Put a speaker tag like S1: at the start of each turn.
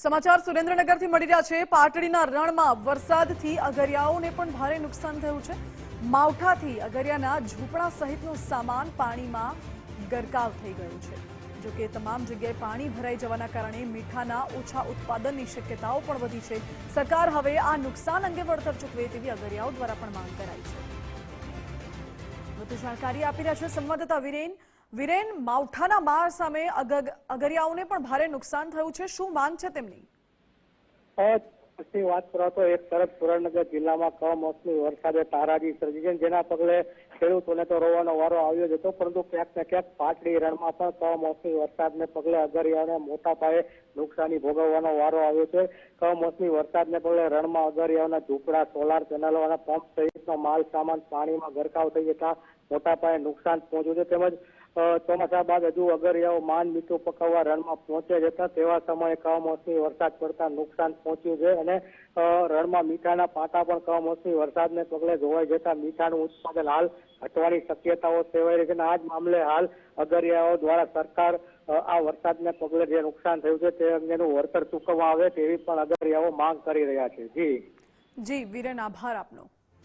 S1: સમાચાર સુરેન્દ્રનગરથી મળી રહ્યા છે. પાટડીના રણમાં વરસાદથી અગરિયાઓને પણ ભારે નુકસાન થયું છે. માવઠાથી અગરિયાના ઝૂંપડા સહિતનો સામાન પાણીમાં ગરકાવ થઈ ગયો છે. જો કે તમામ જગ્યાએ પાણી ભરાઈ જવાના કારણે મીઠાના ઓછા ઉત્પાદનની શક્યતાઓ પણ વધી છે. સરકાર હવે આ નુકસાન અંગે વળતર ચૂકવે તેવી અગરિયાઓ દ્વારા પણ માંગ કરાઈ છે. વધુ જાણકારી આપી રહ્યા છે સંવાદદાતા વિરેન. વિરેન, માવઠાના માર સામે અગરિયાઓને પણ ભારે નુકસાન થયું છે. શું માંગ છે તેમની?
S2: વાત કરો તો એક તરફ સુરેન્દ્રનગર જિલ્લામાં કમોસમી વરસાદે તારાજી સર્જી છે જેના પગલે ખેડૂતોને તો રોવાનો વારો આવ્યો જ હતો, પરંતુ ક્યાંક ને ક્યાંક પાટડી રણમાં પણ કમોસમી વરસાદને પગલે અગરિયાઓને મોટા પાયે નુકસાની ભોગવવાનો વારો આવ્યો છે. કમોસમી વરસાદને પગલે રણમાં અગરિયાઓના ઝૂંપડા, સોલાર પેનલો અને પંપ સહિતનો માલ સામાન પાણીમાં ગરકાવ થઈ જતા મોટા પાયે નુકસાન પહોંચ્યું છે. તેમજ ચોમાસા બાદ હજુ અગરિયાઓ માંડ મીઠું પકવવા રણમાં પહોંચે જતા તેવા સમયે કમોસમી વરસાદ પડતા નુકસાન પહોંચ્યું છે અને રણમાં મીઠાના પાટા પણ કમોસમી વરસાદને પગલે ધોવાઈ જતા મીઠાનું ઉત્પાદન હાલ ઘટવાની શક્યતાઓ સેવાઈ રહી છે અને આ જ મામલે હાલ અગરિયાઓ દ્વારા સરકાર આ વરસાદને પગલે જે નુકસાન થયું છે તે અંગેનું વળતર ચૂકવવા આવે તેવી પણ અગરિયાઓ માંગ કરી રહ્યા છે. જી.
S1: જી, વિરેન આભાર આપનો.